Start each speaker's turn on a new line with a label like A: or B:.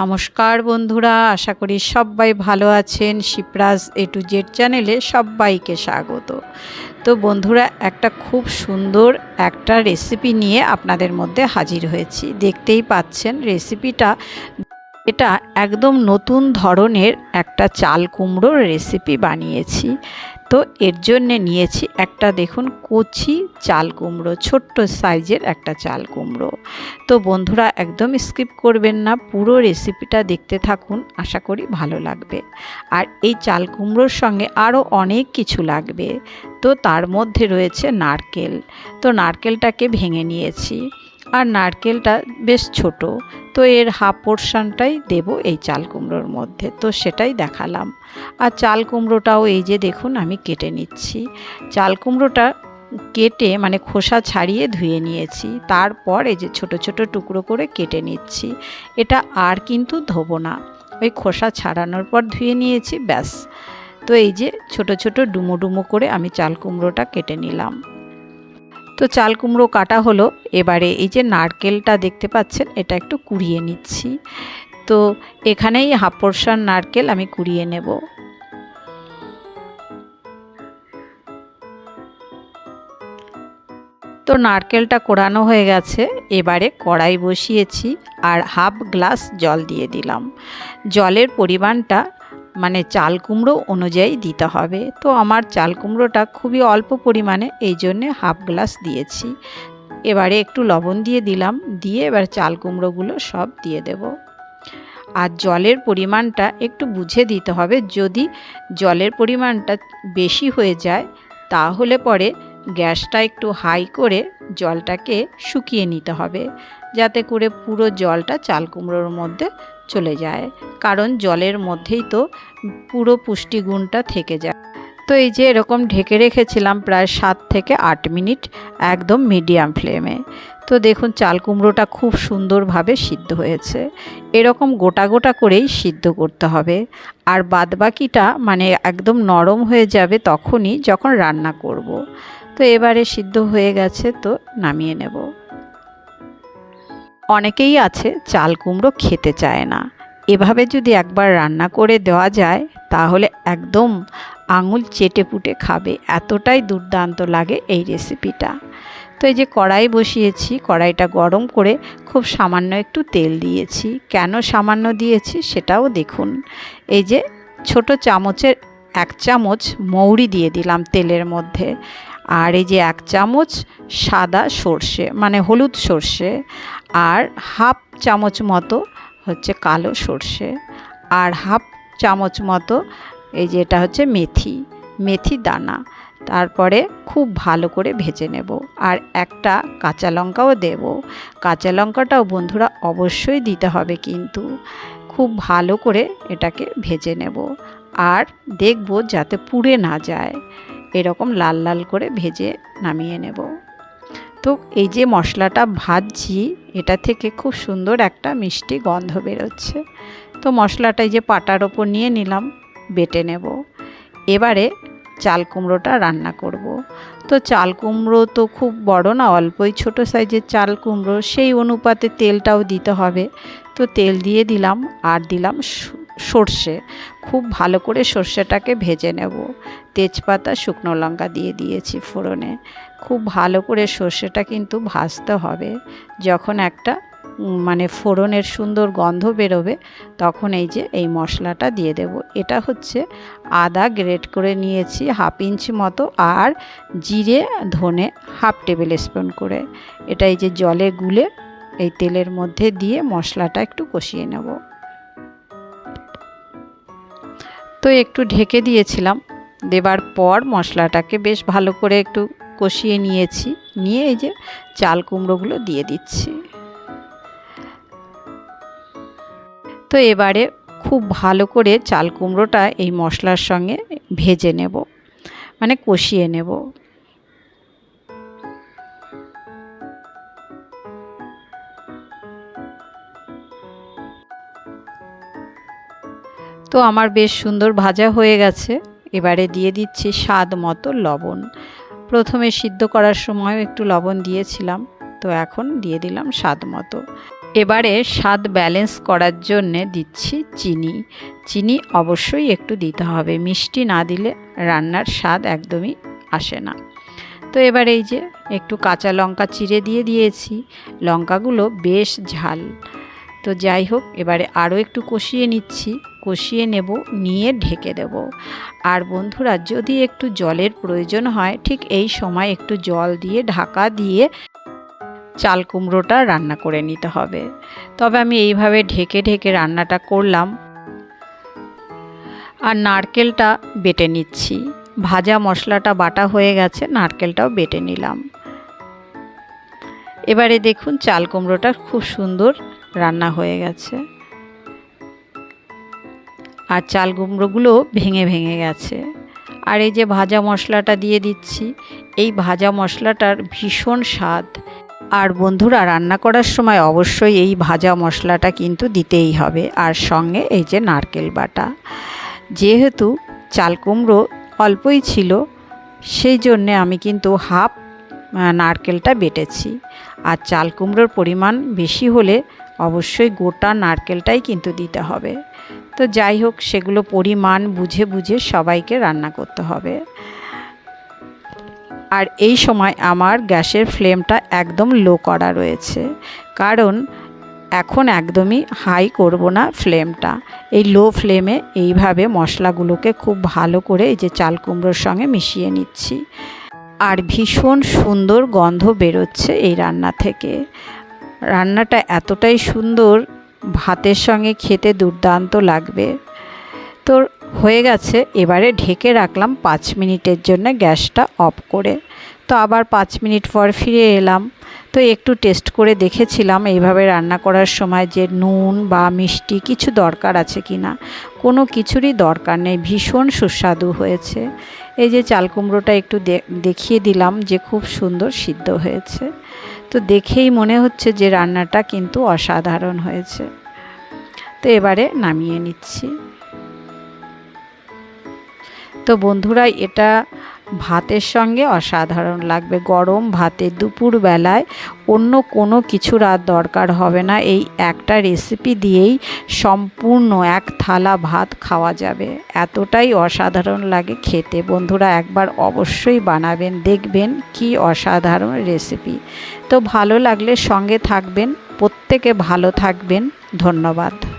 A: নমস্কার বন্ধুরা, আশা করি সবাই ভালো আছেন। শিবরাজ এ টু জেড চ্যানেলে সবাইকে স্বাগত। তো বন্ধুরা, একটা খুব সুন্দর একটা রেসিপি নিয়ে আপনাদের মধ্যে হাজির হয়েছি। দেখতেই পাচ্ছেন রেসিপিটা এটা একদম নতুন ধরনের একটা চাল কুমড়োর রেসিপি বানিয়েছি। তো এর জন্যে নিয়েছি একটা দেখুন কচি চাল কুমড়ো, ছোট্ট সাইজের একটা চাল কুমড়ো। তো বন্ধুরা একদম স্কিপ করবেন না, পুরো রেসিপিটা দেখতে থাকুন, আশা করি ভালো লাগবে। আর এই চাল কুমড়োর সঙ্গে আরও অনেক কিছু লাগবে। তো তার মধ্যে রয়েছে নারকেল। তো নারকেলটাকে ভেঙে নিয়েছি। আর নারকেলটা বেশ ছোট, তো এর হাফ পোর্শনটাই দেব এই চাল কুমড়োর মধ্যে, তো সেটাই দেখালাম। আর চাল কুমড়োটাও এই যে দেখুন আমি কেটে নিচ্ছি। চাল কুমড়োটা কেটে মানে খোসা ছাড়িয়ে ধুয়ে নিয়েছি, তারপর এই যে ছোট ছোট টুকরো করে কেটে নিচ্ছি। এটা আর কিন্তু ধোবো না, ওই খোসা ছাড়ানোর পর ধুয়ে নিয়েছি, ব্যাস। তো এই যে ছোট ছোট ডুমো ডুমো করে আমি চাল কুমড়োটা কেটে নিলাম। তো চাল কুমড়ো কাটা হলো। এবারে এই যে নারকেলটা দেখতে পাচ্ছেন, এটা একটু কুড়িয়ে নিচ্ছি। তো এখানেই হাফ পোর্শন নারকেল আমি কুড়িয়ে নেব। তো নারকেলটা কোড়ানো হয়ে গেছে, এবারে কড়াই বসিয়েছি আর হাফ গ্লাস জল দিয়ে দিলাম। জলের পরিমাণটা মানে চাল কুমড়ো অনুযায়ী দিতে হবে। তো আমার চাল কুমড়োটা খুবই অল্প পরিমাণে, এই জন্যে হাফ গ্লাস দিয়েছি। এবারে একটু লবণ দিয়ে দিলাম, দিয়ে এবার চাল কুমড়োগুলো সব দিয়ে দেব। আর জলের পরিমাণটা একটু বুঝে দিতে হবে, যদি জলের পরিমাণটা বেশি হয়ে যায়, তাহলে পরে গ্যাসটা একটু হাই করে জলটাকে শুকিয়ে নিতে হবে, যাতে করে পুরো জলটা চাল কুমড়োর মধ্যে চলে যায়। কারণ জলের মধ্যেই তো পুরো পুষ্টিগুণটা থেকে যায়। তো এই যে এরকম ঢেকে রেখেছিলাম প্রায় সাত থেকে আট মিনিট একদম মিডিয়াম ফ্লেমে। তো দেখুন, চাল কুমড়োটা খুব সুন্দরভাবে সিদ্ধ হয়েছে। এরকম গোটা গোটা করেই সিদ্ধ করতে হবে। আর বাদবাকিটা মানে একদম নরম হয়ে যাবে তখনই যখন রান্না করব। তো এবারে সিদ্ধ হয়ে গেছে, তো নামিয়ে নেব। অনেকেই আছে চাল কুমড়ো খেতে চায় না। এভাবে যদি একবার রান্না করে দেওয়া যায়, তাহলে একদম আঙুল চেটে পুটে খাবে। এতটাই দুর্দান্ত লাগে এই রেসিপিটা তো এই যে কড়াই বসিয়েছি, কড়াইটা গরম করে খুব সামান্য একটু তেল দিয়েছি। কেন সামান্য দিয়েছি সেটাও দেখুন। এই যে ছোট চামচের এক চামচ মৌরি দিয়ে দিলাম তেলের মধ্যে। আর এই যে এক চামচ সাদা সর্ষে মানে হলুদ সর্ষে, আর হাফ চামচ মতো হচ্ছে কালো সর্ষে, আর হাফ চামচ মতো এই যে এটা হচ্ছে মেথি মেথি দানা। তারপরে খুব ভালো করে ভেজে নেব। আর একটা কাঁচা লঙ্কাও দেব। কাঁচা লঙ্কাটাও বন্ধুরা অবশ্যই দিতে হবে কিন্তু। খুব ভালো করে এটাকে ভেজে নেব। আর দেখব যাতে পুড়ে না যায়। এরকম লাল লাল করে ভেজে নামিয়ে নেব। তো এই যে মশলাটা ভাজছি, এটা থেকে খুব সুন্দর একটা মিষ্টি গন্ধ বেরোচ্ছে। তো মশলাটা এই যে পাটার ওপর নিয়ে নিলাম, বেটে নেব। এবারে চাল কুমড়োটা রান্না করব। তো চাল কুমড়ো তো খুব বড় না, অল্পই ছোট সাইজের চাল কুমড়ো, সেই অনুপাতে তেলটাও দিতে হবে। তো তেল দিয়ে দিলাম আর দিলাম সর্ষে। খুব ভালো করে সর্ষেটাকে ভেজে নেব। তেজপাতা, শুকনো লঙ্কা দিয়ে দিয়েছি ফোড়নে। খুব ভালো করে সর্ষেটা কিন্তু ভাজতে হবে। যখন একটা মানে ফোড়নের সুন্দর গন্ধ বেরোবে, তখন এই যে এই মশলাটা দিয়ে দেব। এটা হচ্ছে আদা গ্রেট করে নিয়েছি হাফ ইঞ্চ মতো আর জিরে, ধনে হাফ টেবিল স্পুন করে। এটা এই যে জলে গুলে এই তেলের মধ্যে দিয়ে মশলাটা একটু কষিয়ে নেব। তো একটু ঢেকে দিয়েছিলাম। দেবার পর মশলাটাকে বেশ ভালো করে একটু কষিয়ে নিয়েছি। নিয়ে এই যে চাল কুমড়োগুলো দিয়ে দিচ্ছি। তো এবারে খুব ভালো করে চাল কুমড়োটা এই মশলার সঙ্গে ভেজে নেব মানে কষিয়ে নেব। তো আমার বেশ সুন্দর ভাজা হয়ে গেছে। এবারে দিয়ে দিচ্ছি স্বাদ মতো লবণ। প্রথমে সিদ্ধ করার সময় একটু লবণ দিয়েছিলাম, তো এখন দিয়ে দিলাম স্বাদ মতো। এবারে স্বাদ ব্যালেন্স করার জন্যে দিচ্ছি চিনি। চিনি অবশ্যই একটু দিতে হবে, মিষ্টি না দিলে রান্নার স্বাদ একদমই আসে না। তো এবার এই যে একটু কাঁচা লঙ্কা চিড়ে দিয়ে দিয়েছি, লঙ্কাগুলো বেশ ঝাল। তো যাই হোক, এবারে আরও একটু কষিয়ে নিচ্ছি। কষিয়ে নেব, নিয়ে ঢেকে দেব। আর বন্ধুরা, যদি একটু জলের প্রয়োজন হয়, ঠিক এই সময় একটু জল দিয়ে, ঢাকা দিয়ে চাল কুমড়োটা রান্না করে নিতে হবে। তবে আমি এইভাবে ঢেকে ঢেকে রান্নাটা করলাম। আর নারকেলটা বেটে নিচ্ছি। ভাজা মশলাটা বাটা হয়ে গেছে, নারকেলটাও বেটে নিলাম। এবারে দেখুন, চাল কুমড়োটা খুব সুন্দর রান্না হয়ে গেছে। আর চাল কুমড়োগুলো ভেঙে ভেঙে গেছে। আর এই যে ভাজা মশলাটা দিয়ে দিচ্ছি, এই ভাজা মশলাটার ভীষণ স্বাদ। আর বন্ধুরা, রান্না করার সময় অবশ্যই এই ভাজা মশলাটা কিন্তু দিতেই হবে। আর সঙ্গে এই যে নারকেল বাটা। যেহেতু চাল কুমড়ো অল্পই ছিল, সেই জন্যে আমি কিন্তু হাফ নারকেলটা বেটেছি। আর চাল কুমড়োর পরিমাণ বেশি হলে অবশ্যই গোটা নারকেলটাই কিন্তু দিতে হবে। তো যাই হোক, সেগুলো পরিমাণ বুঝে বুঝে সবাইকে রান্না করতে হবে। আর এই সময় আমার গ্যাসের ফ্লেমটা একদম লো করা রয়েছে। কারণ এখন একদমই হাই করব না ফ্লেমটা। এই লো ফ্লেমে এইভাবে মশলাগুলোকে খুব ভালো করে এই যে চাল কুমড়োর সঙ্গে মিশিয়ে নিচ্ছি। আর ভীষণ সুন্দর গন্ধ বেরোচ্ছে এই রান্না থেকে। রান্নাটা এতটাই সুন্দর ভাতের সঙ্গে খেতে দুর্দান্ত লাগবে। তো হয়ে গেছে, এবারে ঢেকে রাখলাম পাঁচ মিনিটের জন্য গ্যাসটা অফ করে। তো আবার পাঁচ মিনিট পর ফিরে এলাম। তো একটু টেস্ট করে দেখেছিলাম, এইভাবে রান্না করার সময় যে নুন বা মিষ্টি কিছু দরকার আছে কি না কোনো কিছুরই দরকার নেই, ভীষণ সুস্বাদু হয়েছে। এই যে চাল কুমড়োটা একটু দেখিয়ে দিলাম যে খুব সুন্দর সিদ্ধ হয়েছে। তো দেখেই মনে হচ্ছে যে রান্নাটা কিন্তু অসাধারণ হয়েছে। তো এবারে নামিয়ে নিচ্ছি। তো বন্ধুরা, এটা ভাতের সঙ্গে অসাধারণ লাগবে। গরম ভাতে দুপুর বেলায় অন্য কোনো কিছুর আর দরকার হবে না। এই একটা রেসিপি দিয়েই সম্পূর্ণ এক থালা ভাত খাওয়া যাবে। এতটাই অসাধারণ লাগে খেতে। বন্ধুরা, একবার অবশ্যই বানাবেন, দেখবেন কি অসাধারণ রেসিপি তো ভালো লাগলে সঙ্গে থাকবেন, প্রত্যেকে ভালো থাকবেন। ধন্যবাদ।